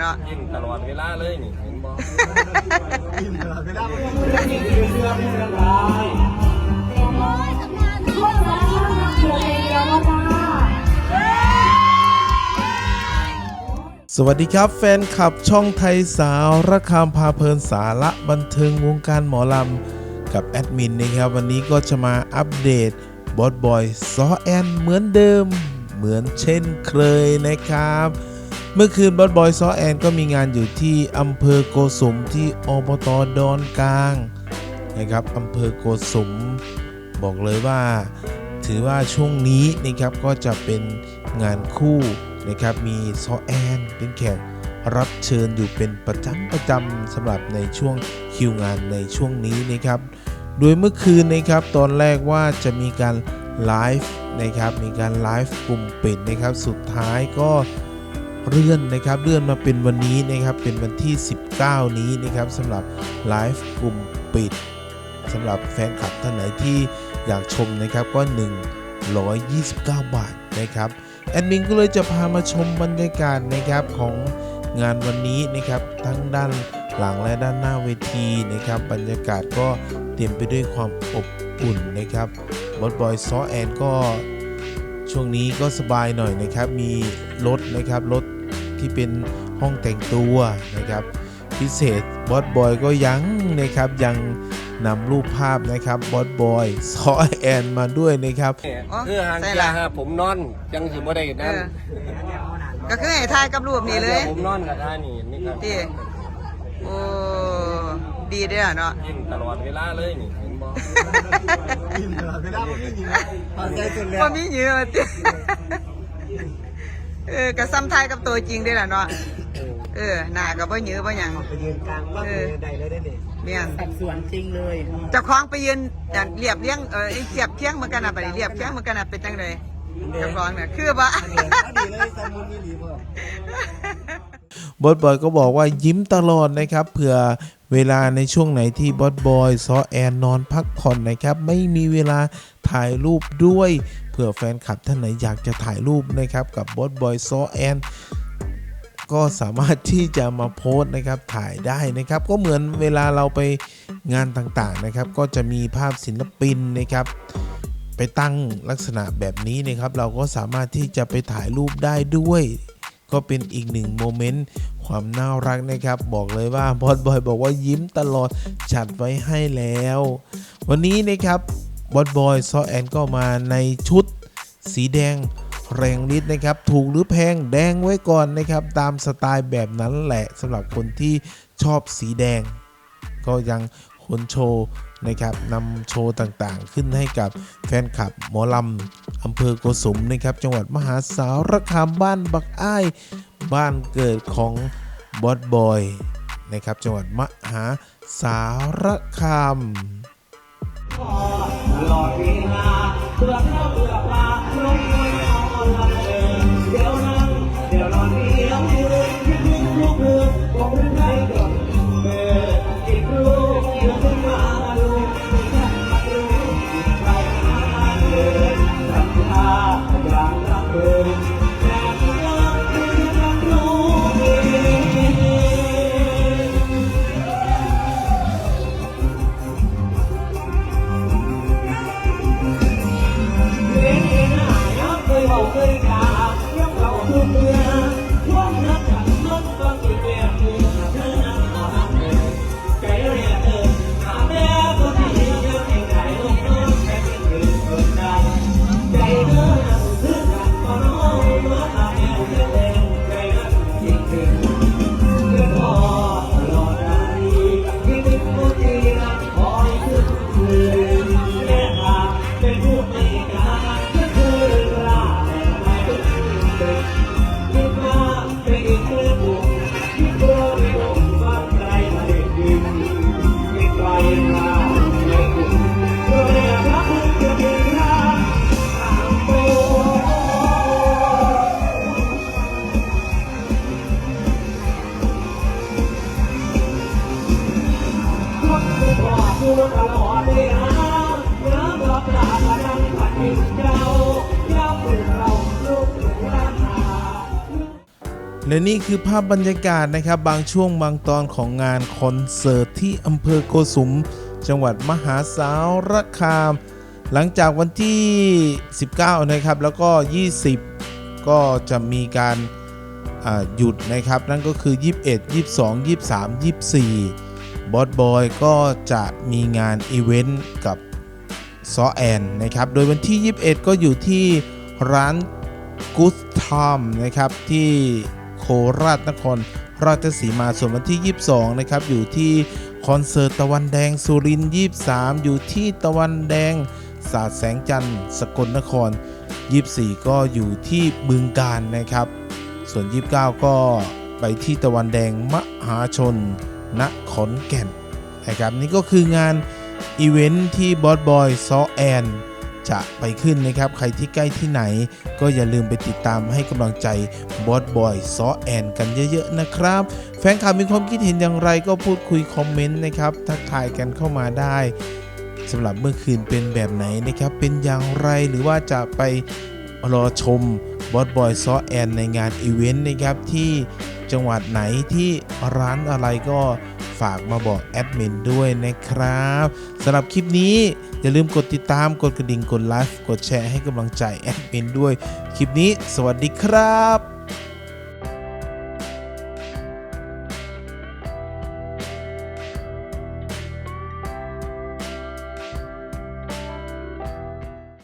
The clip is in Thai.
เนาะยิ้มตลอดเวลาเลยนี่เห็นบ่กินตลอดเวลาสวัสดีครับ แฟนคลับช่องไทยสาวระคามพาเพลินสาระบันเทิงวงการหมอลำกับแอดมินนะครับ วันนี้ก็จะมาอัปเดตบอสบอยซอแอนเหมือนเดิม เหมือนเช่นเคยนะครับ เมื่อคืนบอสบอยซอแอนก็มีงานอยู่ที่อำเภอโกสมที่อบตดอนกลางนะครับอำเภอโกสม บอกเลยว่า ถือว่าช่วงนี้นะครับก็จะเป็นงานคู่นะครับมีซอแอนเป็นแขกรับเชิญอยู่เป็นประจำประจำสำหรับในช่วงคิวงานในช่วงนี้นะครับ โดยเมื่อคืนนะครับตอนแรกว่าจะมีการไลฟ์นะครับมีการไลฟ์กลุ่มปิดนะครับสุดท้ายก็ เลื่อนนะครับเลื่อนมาเป็นวันนี้นะครับเป็นวันที่ 19 นี้นะครับสำหรับไลฟ์กลุ่มปิดสำหรับแฟนคลับท่านไหนที่อยากชมนะครับก็ 129 บาทนะครับแอดมินก็เลยจะพามาชมบรรยากาศนะครับของงานวันนี้นะครับทั้งด้านหลังและด้านหน้าเวทีนะครับบรรยากาศก็เต็มไปด้วยความอบอุ่นนะครับบอสบอยซอแอนก็ช่วงนี้ก็สบายหน่อยนะครับ มีรถนะครับรถ ที่เป็นห้องแต่งตัวนะครับ พิเศษบอสบอยก็ยังนะครับยังนำรูปภาพนะครับบอสบอยซอแอนมาด้วยนะครับ อ๋อคือหางใช่เกียละร์ฮะผมนอนจังสิบ่ได้เอนั่นอก็คือให้ทายกับรูปนี่เลยผมนอนกับท่านี่นี่ครับที่โอ้ดีเด้อเนาะ ยิ้มตลอดเวลาเลยนี่เห็นบ่กินตลอดเวลาไม่มีนะพอใจสุดแล้วบ่มีเหยื่อติ เออก็ซ้ำทายกับตัวจริงเด้อล่ะเนาะเออหน้าก็บ่เหยือบ่หยังไปยืนกลางบ้านเลยใดเลยได้เนี่ยแม่นสัดส่วนจริงเลยเจ้าของไปยืนอะเรียบเรียงเออไอ้เทียบเคียงเหมือนกันน่ะไปเรียบเคียงเหมือนกันน่ะเป็นจังไดเจ้าของเนี่ยคือบ่ดีเลยแซมมุนนี่ดีเพิ่ม บอสบอยก็บอกว่ายิ้มตลอดนะครับเผื่อเวลาในช่วงไหนที่บอสบอยซอแอนนอนพักผ่อนนะครับ ไม่มีเวลาถ่ายรูปด้วยเผื่อแฟนคลับท่านไหนอยากจะถ่ายรูปนะครับกับบอสบอยซอแอนก็สามารถที่จะมาโพสต์นะครับถ่ายได้นะครับ ก็เหมือนเวลาเราไปงานต่างๆนะครับ ก็จะมีภาพศิลปินนะครับ ไปตั้งลักษณะแบบนี้นะครับ เราก็สามารถที่จะไปถ่ายรูปได้ด้วย ก็เป็นอีกหนึ่งโมเมนต์ ความน่ารักนะครับ บอกเลยว่าบอสบอยบอกว่ายิ้มตลอดจัดไว้ให้แล้ว วันนี้นะครับบอสบอยซอแอนก็มาในชุดสีแดงแรงฤทธิ์นะครับถูกหรือแพงแดงไว้ก่อนนะครับ ตามสไตล์แบบนั้นแหละสำหรับคนที่ชอบสีแดง ก็ยัง ขนโชว์นะครับนำโชว์ต่างๆ ขึ้นให้กับแฟนคลับหมอลำอำเภอโกสุมนะครับจังหวัดมหาสารคามบ้านบักอ้าย บ้านเกิดของบอสบอยนะครับจังหวัดมหาสารคามหลอดเวลาเพื่อเบื่อปลาลงมวยเอาลำเดินเดี๋ยวนั่งเดี๋ยวนอนเตลอดเวลาน้ำรับตาพลังผัดดินเจ้าย้ำเป็นเราลูกหลานนาและนี่คือภาพบรรยากาศนะครับบางช่วงบางตอนของงานคอนเสิร์ตที่อำเภอโกสุม จังหวัดมหาสารคาม หลังจากวันที่ 19 นะครับ แล้วก็ 20 ก็จะมีการอ่าหยุดนะครับ นั่นก็คือ 21 22 23 24 บอสบอยก็จะมีงานอีเวนต์กับซอแอนนะครับ โดยวันที่ 21 ก็อยู่ที่ร้าน Good Time นะครับ ที่โคราชนครราชสีมาส่วนวันที่ 22 นะครับ อยู่ที่คอนเสิร์ตตะวันแดงสุรินทร์23 อยู่ที่ตะวันแดงสาดแสงจันทร์สกลนคร 24 ก็อยู่ที่บึงการนะครับ ส่วน 29 ก็ไปที่ตะวันแดงมหาชน ณขอนแก่นนะครับนี่ก็คืองานอีเวนท์ที่บอสบอยซอแอนจะไปขึ้นนะครับ ใครที่ใกล้ที่ไหน ก็อย่าลืมไปติดตามให้กำลังใจบอสบอยซอแอนกันเยอะๆนะครับ แฟนคลับมีความคิดเห็นอย่างไรก็พูดคุยคอมเมนต์นะครับ ทักทายกันเข้ามาได้สำหรับเมื่อคืนเป็นแบบไหนนะครับ เป็นอย่างไรหรือว่าจะไปรอชม บอสบอยซอแอนในงานอีเวนต์นะครับที่จังหวัดไหนที่ร้านอะไรก็ฝากมาบอกแอดมินด้วยนะครับสำหรับคลิปนี้ อย่าลืมกดติดตามกดกระดิ่งกดไลค์กดแชร์ให้กำลังใจแอดมินด้วย คลิปนี้ สวัสดีครับ